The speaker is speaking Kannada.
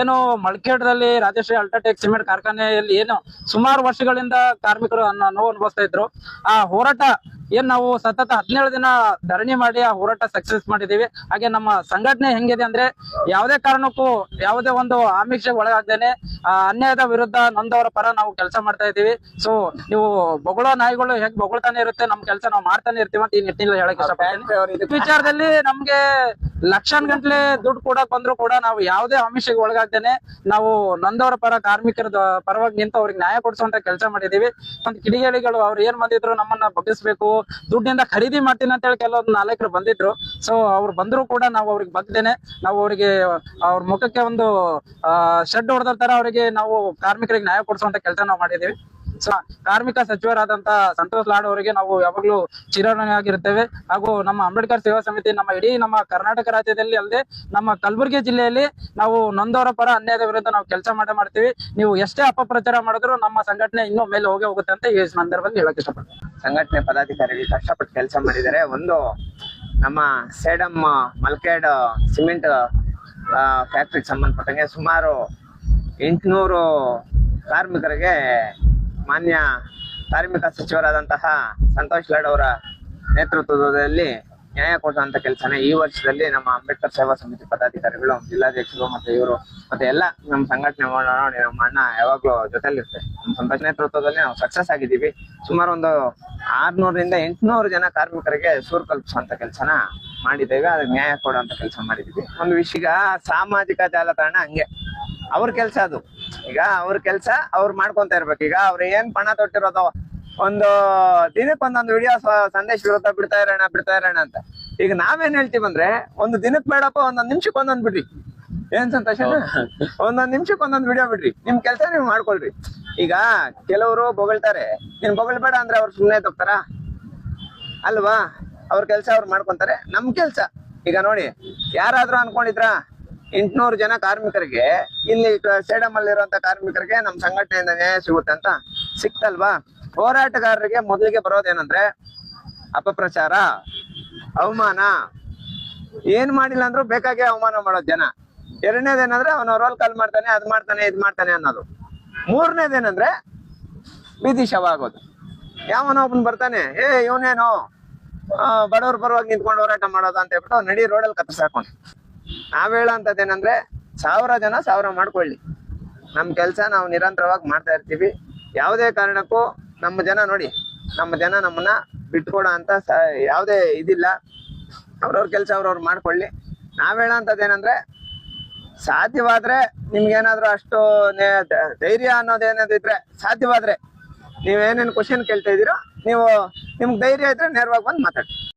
ಏನು ಮಳಕೇಡದಲ್ಲಿ ರಾಜಶ್ರೀ ಅಲ್ಟ್ರಾಟೆಕ್ ಸಿಮೆಂಟ್ ಕಾರ್ಖಾನೆಯಲ್ಲಿ ಏನು ಸುಮಾರು ವರ್ಷಗಳಿಂದ ಕಾರ್ಮಿಕರು ಅನ್ನ ನೋವು ಅನುಭವಿಸ್ತಾ ಇದ್ರು. ಆ ಹೋರಾಟ ಏನ್ ನಾವು ಸತತ ಹದಿನೇಳು ದಿನ ಧರಣಿ ಮಾಡಿ ಆ ಹೋರಾಟ ಸಕ್ಸಸ್ ಮಾಡಿದೀವಿ ಹಾಗೆ ನಮ್ಮ ಸಂಘಟನೆ ಹೆಂಗಿದೆ ಅಂದ್ರೆ ಯಾವುದೇ ಕಾರಣಕ್ಕೂ ಯಾವುದೇ ಒಂದು ಆಮಿಷ ಒಳಗಾಗ್ದೇನೆ ಆ ಅನ್ಯಾಯದ ವಿರುದ್ಧ ನೊಂದವರ ಪರ ನಾವು ಕೆಲಸ ಮಾಡ್ತಾ ಇದೀವಿ ಸೊ ನೀವು ಬೊಗಳ ನಾಯಿಗಳು ಹೆಂಗ್ ಬೊಗಳ್ತಾನೆ ಇರುತ್ತೆ ನಮ್ ಕೆಲಸ ನಾವು ಮಾಡ್ತಾನೆ ಇರ್ತೀವಿ ಅಂತ ಈ ನಿಟ್ಟಿನಲ್ಲಿ ಹೇಳಕ್ ಇಷ್ಟಪಡ್ತೀನಿ. ವಿಚಾರದಲ್ಲಿ ನಮ್ಗೆ ಲಕ್ಷಾನ್ ಗಂಟ್ಲೆ ದುಡ್ಡು ಕೊಡಕ್ ಬಂದ್ರು ಕೂಡ ನಾವು ಯಾವುದೇ ಆಮಿಷಕ್ಕೆ ಒಳಗಾಗ್ತೇನೆ ನಾವು ನಂದವರ ಪರ ಕಾರ್ಮಿಕರ ಪರವಾಗಿ ನಿಂತು ಅವ್ರಿಗೆ ನ್ಯಾಯ ಕೊಡಿಸುವಂತ ಕೆಲಸ ಮಾಡಿದೀವಿ. ಒಂದು ಕಿಡಿಗೇಡಿಗಳು ಅವ್ರು ಏನ್ ಬಂದಿದ್ರು ನಮ್ಮನ್ನ ಬಗ್ಗಿಸ್ಬೇಕು, ದುಡ್ಡಿಂದ ಖರೀದಿ ಮಾಡ್ತೀನಿ ಅಂತ ಹೇಳಿ ಕೆಲವೊಂದು ನಾಲ್ಕರು ಬಂದಿದ್ರು. ಸೊ ಅವ್ರು ಬಂದ್ರು ಕೂಡ ನಾವು ಅವ್ರಿಗೆ ಬಗ್ದೇನೆ ನಾವು ಅವ್ರಿಗೆ, ಅವ್ರ ಮುಖಕ್ಕೆ ಒಂದು ಶೆಡ್ ಹೊಡೆದ ತರ ಅವರಿಗೆ ನಾವು ಕಾರ್ಮಿಕರಿಗೆ ನ್ಯಾಯ ಕೊಡಿಸುವಂತ ಕೆಲಸ ನಾವು ಮಾಡಿದೀವಿ. ಕಾರ್ಮಿಕ ಸಚಿವರಾದಂತಹ ಸಂತೋಷ್ ಲಾಡ್ ಅವರಿಗೆ ನಾವು ಯಾವಾಗ್ಲೂ ಚಿರಋಣಿಯಾಗಿರ್ತೇವೆ ಹಾಗೂ ನಮ್ಮ ಅಂಬೇಡ್ಕರ್ ಸೇವಾ ಸಮಿತಿ ನಮ್ಮ ಇಡೀ ನಮ್ಮ ಕರ್ನಾಟಕ ರಾಜ್ಯದಲ್ಲಿ ಅಲ್ಲದೆ ನಮ್ಮ ಕಲಬುರಗಿ ಜಿಲ್ಲೆಯಲ್ಲಿ ನಾವು ನೊಂದವರ ಪರ ಅನ್ಯಾಯದ ವಿರುದ್ಧ ನಾವು ಕೆಲಸ ಮಾಡೇ ಮಾಡ್ತೀವಿ. ನೀವು ಎಷ್ಟೇ ಅಪಪ್ರಚಾರ ಮಾಡಿದ್ರು ನಮ್ಮ ಸಂಘಟನೆ ಇನ್ನೂ ಮೇಲೆ ಹೋಗೇ ಹೋಗುತ್ತೆ ಅಂತ ಈ ಸಂದರ್ಭದಲ್ಲಿ ಹೇಳಕ್ ಇಷ್ಟಪಡ್ತೀನಿ. ಸಂಘಟನೆ ಪದಾಧಿಕಾರಿಗಳು ಕಷ್ಟಪಟ್ಟು ಕೆಲಸ ಮಾಡಿದರೆ ಒಂದು ನಮ್ಮ ಸೇಡಮ್ ಮಲ್ಕೇಡ್ ಸಿಮೆಂಟ್ ಫ್ಯಾಕ್ಟ್ರಿಗೆ ಸಂಬಂಧಪಟ್ಟಂಗೆ ಸುಮಾರು ಎಂಟುನೂರು ಕಾರ್ಮಿಕರಿಗೆ ಮಾನ್ಯ ಕಾರ್ಮಿಕ ಸಚಿವರಾದಂತಹ ಸಂತೋಷ್ ಲಾಡ್ ಅವರ ನೇತೃತ್ವದಲ್ಲಿ ನ್ಯಾಯ ಕೊಡುವಂತ ಕೆಲಸನೇ ಈ ವರ್ಷದಲ್ಲಿ ನಮ್ಮ ಅಂಬೇಡ್ಕರ್ ಸೇವಾ ಸಮಿತಿ ಪದಾಧಿಕಾರಿಗಳು, ಜಿಲ್ಲಾಧ್ಯಕ್ಷರು ಮತ್ತೆ ಇವರು ಮತ್ತೆ ಎಲ್ಲ ನಮ್ಮ ಸಂಘಟನೆ ನೋಡಿ ನಮ್ಮ ಅಣ್ಣ ಯಾವಾಗ್ಲೂ ಜೊತೆಲಿರ್ತಾರೆ ನಮ್ಮ ಸಂತೋಷ ನೇತೃತ್ವದಲ್ಲಿ ನಾವು ಸಕ್ಸಸ್ ಆಗಿದ್ದೀವಿ. ಸುಮಾರು ಒಂದು ಆರ್ನೂರರಿಂದ ಎಂಟುನೂರು ಜನ ಕಾರ್ಮಿಕರಿಗೆ ಸೂರು ಕಲ್ಪಿಸುವಂತ ಕೆಲಸನ ಮಾಡಿದ್ದೇವೆ. ಅದಕ್ಕೆ ನ್ಯಾಯ ಕೊಡುವಂತ ಕೆಲಸ ಮಾಡಿದೀವಿ ಒಂದು ವಿಷಯ, ಸಾಮಾಜಿಕ ಜಾಲತಾಣ ಹಂಗೆ. ಅವ್ರ ಕೆಲಸ ಅದು. ಈಗ ಅವ್ರ ಕೆಲ್ಸ ಅವ್ರು ಮಾಡ್ಕೊಂತ ಇರ್ಬೇಕು. ಈಗ ಅವ್ರ ಏನ್ ಪಣ ತೊಟ್ಟಿರೋದು ಒಂದು ದಿನಕ್ಕೆ ಒಂದೊಂದು ವಿಡಿಯೋ ಸಂದೇಶ ವಿರುದ್ಧ ಬಿಡ್ತಾ ಇರೋಣ ಬಿಡ್ತಾ ಇರೋಣ ಅಂತ. ಈಗ ನಾವೇನ್ ಹೇಳ್ತೀವಿ ಅಂದ್ರೆ ಒಂದು ದಿನಕ್ಕೆ ಬೇಡಪ್ಪ ಒಂದೊಂದ್ ನಿಮಿಷಕ್ಕೆ ಒಂದೊಂದ್ ಬಿಡ್ರಿ. ಏನ್ ಸಂತೋಷ? ಒಂದೊಂದ್ ನಿಮಿಷಕ್ಕೆ ಒಂದೊಂದ್ ವಿಡಿಯೋ ಬಿಡ್ರಿ. ನಿಮ್ ಕೆಲ್ಸ ನೀವು ಮಾಡ್ಕೊಳ್ರಿ. ಈಗ ಕೆಲವರು ಬೊಗಳ್ತಾರೆ. ನೀನ್ ಬೊಗಳ್ಬೇಡ ಅಂದ್ರೆ ಅವ್ರು ಸುಮ್ಮನೆ ತೊಗ್ತಾರ ಅಲ್ವಾ? ಅವ್ರ ಕೆಲ್ಸ ಅವ್ರು ಮಾಡ್ಕೊಂತಾರೆ. ನಮ್ ಕೆಲ್ಸ. ಈಗ ನೋಡಿ ಯಾರಾದ್ರೂ ಅನ್ಕೊಂಡಿದ್ರ? ಎಂಟ್ನೂರು ಜನ ಕಾರ್ಮಿಕರಿಗೆ ಇಲ್ಲಿ ಸೇಡಮ್ ಅಲ್ಲಿರುವಂತ ಕಾರ್ಮಿಕರಿಗೆ ನಮ್ಮ ಸಂಘಟನೆಯಿಂದ ನ್ಯಾಯ ಸಿಗುತ್ತೆ ಅಂತ ಸಿಕ್ತಲ್ವಾ? ಹೋರಾಟಗಾರರಿಗೆ ಮೊದಲಿಗೆ ಬರೋದೇನಂದ್ರೆ ಅಪಪ್ರಚಾರ, ಅವಮಾನ. ಏನ್ ಮಾಡಿಲ್ಲ ಅಂದ್ರೂ ಬೇಕಾಗಿ ಅವಮಾನ ಮಾಡೋದ್ ಜನ. ಎರಡನೇದೇನಂದ್ರೆ ಅವನ ರೋಲ್ ಕಾಲ್ ಮಾಡ್ತಾನೆ, ಅದ್ ಮಾಡ್ತಾನೆ, ಇದ್ ಮಾಡ್ತಾನೆ ಅನ್ನೋದು. ಮೂರನೇದೇನಂದ್ರೆ ಬೀದಿ ಶವ ಆಗೋದು. ಯಾವನೋ ಒಬ್ಬನ್ ಬರ್ತಾನೆ ಏ ಇವನೇನು? ಬಡವ್ರು ಪರವಾಗಿ ನಿಂತ್ಕೊಂಡು ಹೋರಾಟ ಮಾಡೋದು? ಅಂತ ಹೇಳ್ಬಿಟ್ಟು ನಡಿ ರೋಡಲ್ಲಿ ಕತ್ತರಿಸಾಕೊಂಡು ನಾವ್ ಹೇಳೋಂಥದ್ದೇನಂದ್ರೆ ಸಾವಿರ ಜನ ಸಾವಿರ ಮಾಡ್ಕೊಳ್ಳಿ. ನಮ್ ಕೆಲ್ಸ ನಾವು ನಿರಂತರವಾಗಿ ಮಾಡ್ತಾ ಇರ್ತೀವಿ. ಯಾವುದೇ ಕಾರಣಕ್ಕೂ ನಮ್ಮ ಜನ ನೋಡಿ, ನಮ್ಮ ಜನ ನಮ್ಮನ್ನ ಬಿಟ್ಕೊಡೋ ಅಂತ ಯಾವುದೇ ಇದಿಲ್ಲ. ಅವ್ರವ್ರ ಕೆಲಸ ಅವ್ರವ್ರು ಮಾಡ್ಕೊಳ್ಳಿ. ನಾವ್ ಹೇಳೋಂಥದ್ದೇನಂದ್ರೆ ಸಾಧ್ಯವಾದ್ರೆ ನಿಮ್ಗೇನಾದ್ರೂ ಅಷ್ಟು ನೇ- ಅನ್ನೋದು ಧೈರ್ಯ ಅನ್ನೋದೇನಾದ್ರು ಇದ್ರೆ ಸಾಧ್ಯವಾದ್ರೆ ನೀವೇನೇನು ಕ್ವಶನ್ ಕೇಳ್ತಾ ಇದ್ದೀರೋ, ನೀವು ನಿಮ್ಗೆ ಧೈರ್ಯ ಇದ್ರೆ ನೇರವಾಗಿ ಬಂದು ಮಾತಾಡಿ